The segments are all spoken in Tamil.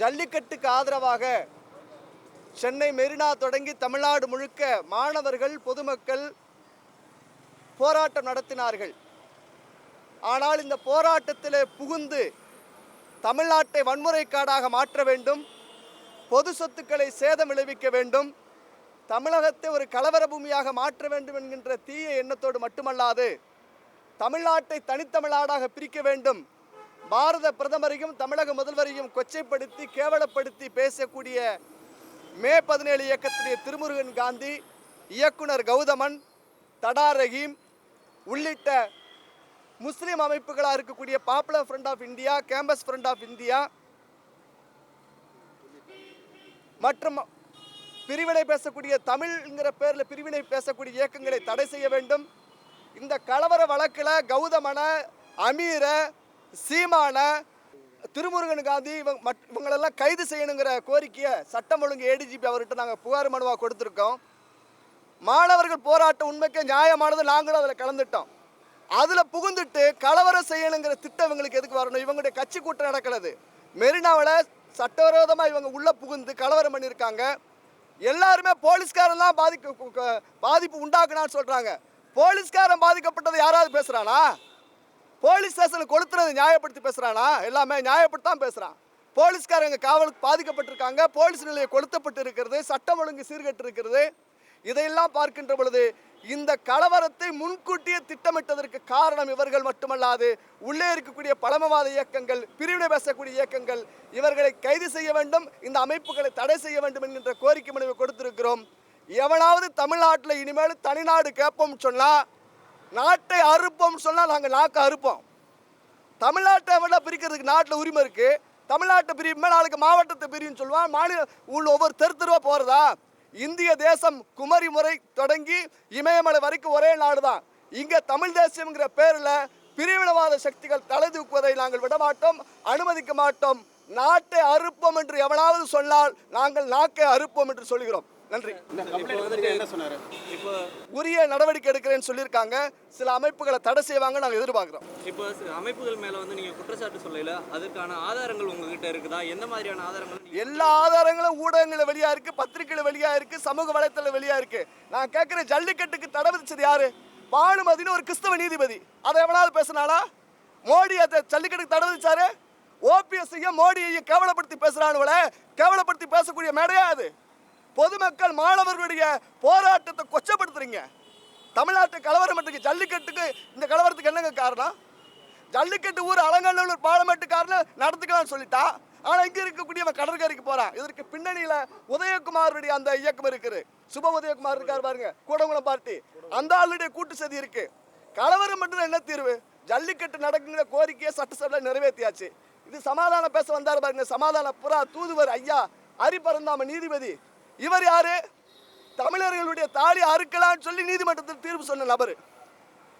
ஜல்லிக்கட்டுக்கு ஆதரவாக சென்னை மெரினா தொடங்கி தமிழ்நாடு முழுக்க மாணவர்கள் பொதுமக்கள் போராட்டம் நடத்தினார்கள். ஆனால் இந்த போராட்டத்தில் புகுந்து தமிழ்நாட்டை வன்முறை காடாக மாற்ற வேண்டும் பொது சொத்துக்களை சேதம் விளைவிக்க வேண்டும் தமிழகத்தை ஒரு கலவர பூமியாக மாற்ற வேண்டும் என்கின்ற தீய எண்ணத்தோடு மட்டுமல்லாது தமிழ்நாட்டை தனித்தமிழ்நாடாக பிரிக்க வேண்டும் பாரத பிரதமரையும் தமிழக முதல்வரையும் கொச்சைப்படுத்தி கேவலப்படுத்தி பேசக்கூடிய மே பதினேழு இயக்கத்துடைய திருமுருகன் காந்தி இயக்குனர் கௌதமன் தடா ரஹீம் உள்ளிட்ட முஸ்லீம் அமைப்புகளாக இருக்கக்கூடிய popular front of India campus front of India மற்றும் பிரிவினை பேசக்கூடிய தமிழ்ங்கிற பேரில் பிரிவினை பேசக்கூடிய இயக்கங்களை தடை செய்ய வேண்டும். இந்த கலவர வழக்கில் கௌதமனை அமீர சீமான திருமுருகன் காந்தி இவங்க மட் இவங்களெல்லாம் கைது செய்யணுங்கிற கோரிக்கையை சட்டம் ஒழுங்கு ஏடிஜிபி அவர்கிட்ட நாங்கள் புகார் மனுவாக கொடுத்துருக்கோம். மாணவர்கள் போராட்டம் உண்மைக்கு நியாயமானது நாங்களும் அதில் கலந்துட்டோம். அதில் புகுந்துட்டு கலவரம் செய்யணுங்கிற திட்டம் இவங்களுக்கு எதுக்கு வரணும்? இவங்களுடைய கட்சி கூட்டம் நடக்கிறது. மெரினாவில் சட்டவிரோதமாக இவங்க உள்ளே புகுந்து கலவரம் பண்ணியிருக்காங்க. எல்லாருமே போலீஸ்காரன் தான் பாதிக்க பாதிப்பு உண்டாக்குனான்னு சொல்கிறாங்க போலீஸ்காரன் பாதிக்கப்பட்டது யாராவது பேசுகிறானா போலீஸ் ஸ்டேஷனில் கொளுத்துறது நியாயப்படுத்தி பேசுகிறானா எல்லாமே நியாயப்படுத்தான் பேசுகிறான் போலீஸ்காரங்க காவலுக்கு பாதிக்கப்பட்டிருக்காங்க. போலீஸ் நிலையம் கொளுத்தப்பட்டு இருக்கிறது சட்டம் ஒழுங்கு சீர்கெட்டு இருக்கிறது இதையெல்லாம் பார்க்கின்ற பொழுது இந்த கலவரத்தை முன்கூட்டியே திட்டமிட்டதற்கு காரணம் இவர்கள் மட்டுமல்லாது உள்ளே இருக்கக்கூடிய பழமவாத இயக்கங்கள் பிரிவினை பேசக்கூடிய இயக்கங்கள் இவர்களை கைது செய்ய வேண்டும் இந்த அமைப்புகளை தடை செய்ய வேண்டும் என்கின்ற கோரிக்கை மனுவை கொடுத்திருக்கிறோம். எவனாவது தமிழ்நாட்டில் இனிமேல் தனிநாடு கேட்போம் சொன்னால் நாட்டை அறுப்போம்னு சொன்னால் நாங்கள் நாக்கை அறுப்போம். தமிழ்நாட்டை விட பிரிக்கிறதுக்கு நாட்டில் உரிமை இருக்குது தமிழ்நாட்டை பிரியுமே நாளைக்கு மாவட்டத்தை பிரியும் சொல்லுவான். மாநில உள்ள ஒவ்வொரு தெரு தெருவா போகிறதா இந்திய தேசம் குமரி முறை தொடங்கி இமயமலை வரைக்கும் ஒரே நாடு தான் இங்கே தமிழ் தேசியம்ங்கிற பேரில் பிரிவினவாத சக்திகள் தலை தூக்குவதை நாங்கள் விடமாட்டோம் அனுமதிக்க மாட்டோம். நாட்டை அறுப்போம் என்று எவனாவது சொன்னால் நாங்கள் நாக்கை அறுப்போம் என்று சொல்கிறோம். நன்றி. இப்போ உரிய நடவடிக்கை எடுக்கிறேன்னு சொல்லியிருக்காங்க. சில அமைப்புகளை தடை செய்வாங்க நாங்கள் எதிர்பார்க்குறோம். இப்போ அமைப்புகள் மேல வந்து நீங்க குற்றச்சாட்டு சொல்லல அதுக்கான ஆதாரங்கள் உங்ககிட்ட இருக்குதா? எந்த மாதிரியான ஆதாரங்கள் எல்லா ஆதாரங்களும் ஊடகங்களில் வெளியா இருக்கு பத்திரிகையில் வெளியா இருக்கு சமூக வலைத்தள வெளியா இருக்கு. நான் கேட்குற ஜல்லிக்கட்டுக்கு தடை விதிச்சது யாரு? பானுமதினு ஒரு கிறிஸ்தவ நீதிபதி. அதை எவனாவது பேசினானா மோடி அதை ஜல்லிக்கட்டுக்கு தடை விதிச்சாரு? ஓபிஎஸ்ஐயும் மோடியையும் கேவலப்படுத்தி பேசுறானுவல கேவலப்படுத்தி பேசக்கூடிய மேடையா அது? பொதுமக்கள் மாணவர்களுடைய போராட்டத்தை கொச்சப்படுத்துறீங்க. தமிழ்நாட்டு கலவரம் மட்டுக்கு ஜல்லிக்கட்டுக்கு இந்த கலவரத்துக்கு என்னங்க காரணம்? ஜல்லிக்கட்டு ஊர் அலங்காநல்லூர் பார்லமெண்ட்டுக்காரன்னு நடத்துக்கலாம்னு சொல்லிட்டா. ஆனால் இங்கே இருக்கக்கூடியவன் கடற்கரைக்கு போகிறான் இதற்கு பின்னணியில் உதயகுமாருடைய அந்த இயக்கம் இருக்குது. சுப உதயகுமார் இருக்கார் பாருங்க கூடங்குளம் பார்ட்டி. அந்த ஆளுடைய கூட்டு சதி இருக்கு. கலவரம் மட்டும் என்ன தீர்வு? ஜல்லிக்கட்டு நடக்குங்கிற கோரிக்கையை சட்டசபையில் நிறைவேற்றியாச்சு. இது சமாதானம் பேச வந்தார் பாருங்க சமாதான புறா தூதுவர் ஐயா அரிபரந்தாம நீதிபதி. இவர் யாரு? தமிழர்களுடைய தாலி அறுக்கலாம்னு சொல்லி நீதிமன்றத்தில் தீர்ப்பு சொன்ன நபர்.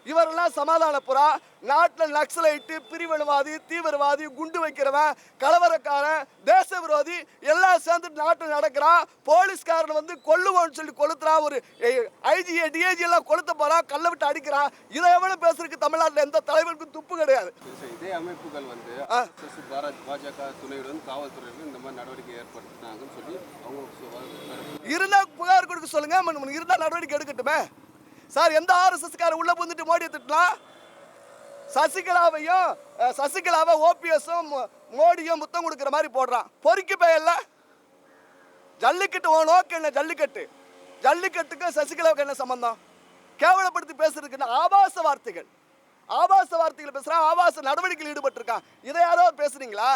இவரெல்லாம் சமாதான புறா நாட்டில் நக்சலைட்டு பிரிவினவாதி தீவிரவாதி குண்டு வைக்கிறவன் கலவரக்காரன் தேச விரோதி எல்லாம் சேர்ந்து நாட்டில் நடக்கிறான் போலீஸ்காரன் வந்து கொல்லுவோன்னு சொல்லி கொளுத்துறான் ஒரு ஐஜி டிஐஜி எல்லாம் கொளுத்த போறான் கல்லை விட்டு அடிக்கிறான் இதை எவனும் பேசுறதுக்கு தமிழ்நாட்டில் எந்த தலைவருக்கும் துப்பு கிடையாது. இதே அமைப்புகள் வந்து பாரத் பாஜக துணையுடன் காவல்துறையினர் இந்த மாதிரி நடவடிக்கை ஏற்படுத்தினாங்கன்னு சொல்லி அவங்க சொ- கருத்து. இருந்தா புகார் கொடுக்க சொல்லுங்க. ம- இருந்தா நடவடிக்கை எடுக்கட்டுமே. சார் எந்த ஆர்எஸ்எஸ்காரர் உள்ள புந்துட்டு மோடி திட்டலாம் சசிகலாவையும் சசிகலாவை ஓபிஎஸும் மோடியும் முத்தம் கொடுக்குற மாதிரி போடுறான். பொறுக்கி பயல்ல. ஜல்லிக்கட்டு ஓனோ நோக்கம் என்ன? ஜல்லிக்கட்டு. ஜல்லிக்கட்டுக்கு சசிகலாவுக்கு என்ன சம்பந்தம்? கேவலப்படுத்தி பேசுறதுக்கு ஆபாச வார்த்தைகள். ஆபாச வார்த்தைகள் பேசுகிறான் ஆபாச நடவடிக்கையில் ஈடுபட்டிருக்கான். இதை யாராவது பேசுறீங்களா?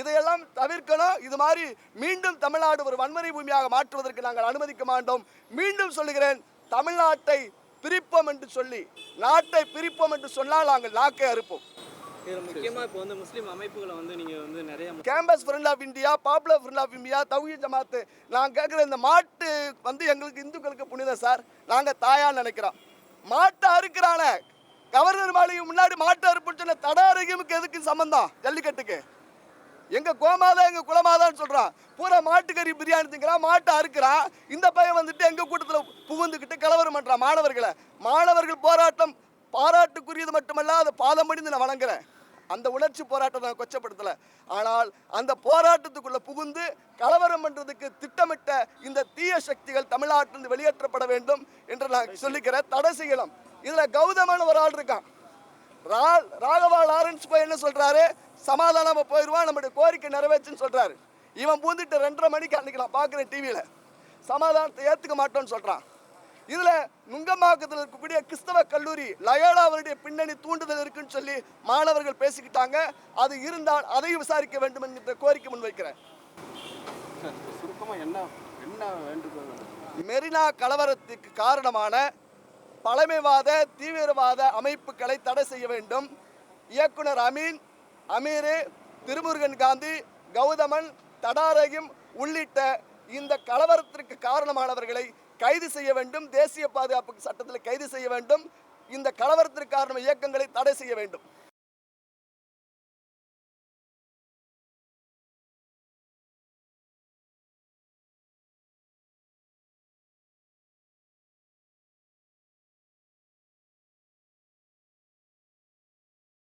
இதையெல்லாம் தவிர்க்கணும். இது மாதிரி மீண்டும் தமிழ்நாடு ஒரு வன்முறை பூமியாக மாற்றுவதற்கு நாங்கள் அனுமதிக்க மாட்டோம். மீண்டும் சொல்லுகிறேன் தமிழ்நாட்டை பிரிப்போம் என்று சொல்லி நாட்டை பிரிப்போம் என்று சொன்னால் நாங்கள் நாக்கை அறுப்போம். இதுல முக்கியமா இப்போ வந்து முஸ்லீம் அமைப்புகளை வந்து நீங்க வந்து நிறைய campus friend of India popular friend of India தௌஹி ஜமாத்து நான் கேட்குற இந்த மாட்டு வந்து எங்களுக்கு இந்துக்களுக்கு புனிதம் சார் நாங்கள் தாயான்னு நினைக்கிறோம். மாட்டை அறுக்கிறானே. கவர்னர் மாளிகை முன்னாடி மாட்டை அறுப்புன்னு சொன்ன தடா ரஹீமுக்கு எதுக்கு சம்பந்தம்? ஜல்லிக்கட்டுக்கு. எங்க கோமாதா எங்க குலமாதான்னு சொல்றான் பூரா மாட்டுக்கறி பிரியாணி திங்கிறான் மாட்டை அறுக்கிறான் இந்த பையன் வந்துட்டு எங்க கூட்டத்தில் புகுந்துக்கிட்டு கலவரம் பண்றான் மாணவர்களை. மாணவர்கள் போராட்டம் பாராட்டுக்குரியது மட்டுமல்ல அதை பாதம் படிந்து நான் வணங்குறேன். அந்த உணர்ச்சி போராட்டம் நான் கொச்சப்படுத்தல. ஆனால் அந்த போராட்டத்துக்குள்ள புகுந்து கலவரம் பண்றதுக்கு திட்டமிட்ட இந்த தீய சக்திகள் தமிழ்நாட்டிலிருந்து வெளியேற்றப்பட வேண்டும் என்று நான் சொல்லிக்கிறேன். தடை செய்யலாம். இதுல கௌதமன் ஒரு ஆள் இருக்கான். ராகவா லாரன்ஸ் போய் என்ன சொல்றாரு? சமாதானமா போயிடுவான் நம்முடைய கோரிக்கை நிறைவேற்றுன்னு சொல்றாரு. இவன் பூந்துட்டு ரெண்டரை மணிக்கு அன்னைக்கு நான் பார்க்குறேன் டிவியில் சமாதானத்தை ஏற்றுக்க மாட்டோம்னு சொல்றான். இதுல நுங்கம்பாக்கத்தில் இருக்கக்கூடிய கிறிஸ்தவ கல்லூரி லயோலாவுடைய பின்னணி தூண்டுதல் இருக்குன்னு சொல்லி மாணவர்கள் பேசிக்கிட்டாங்க. அது இருந்தால் அதையும் விசாரிக்க வேண்டும் என்கிற கோரிக்கை முன்வைக்கிறேன். சார் சுருக்கமாக என்ன என்ன வேண்டுகோள் மெரினா கலவரத்துக்கு காரணமான பழமைவாத தீவிரவாத அமைப்புகளை தடை செய்ய வேண்டும். இயக்குனர் அமீன் அமீரு திருமுருகன் காந்தி கௌதமன் தடாரகிம் உள்ளிட்ட இந்த கலவரத்திற்கு காரணமானவர்களை கைது செய்ய வேண்டும். தேசிய பாதுகாப்பு சட்டத்தில் கைது செய்ய வேண்டும். இந்த கலவரத்திற்கு காரணம் இயக்கங்களை தடை செய்ய வேண்டும்.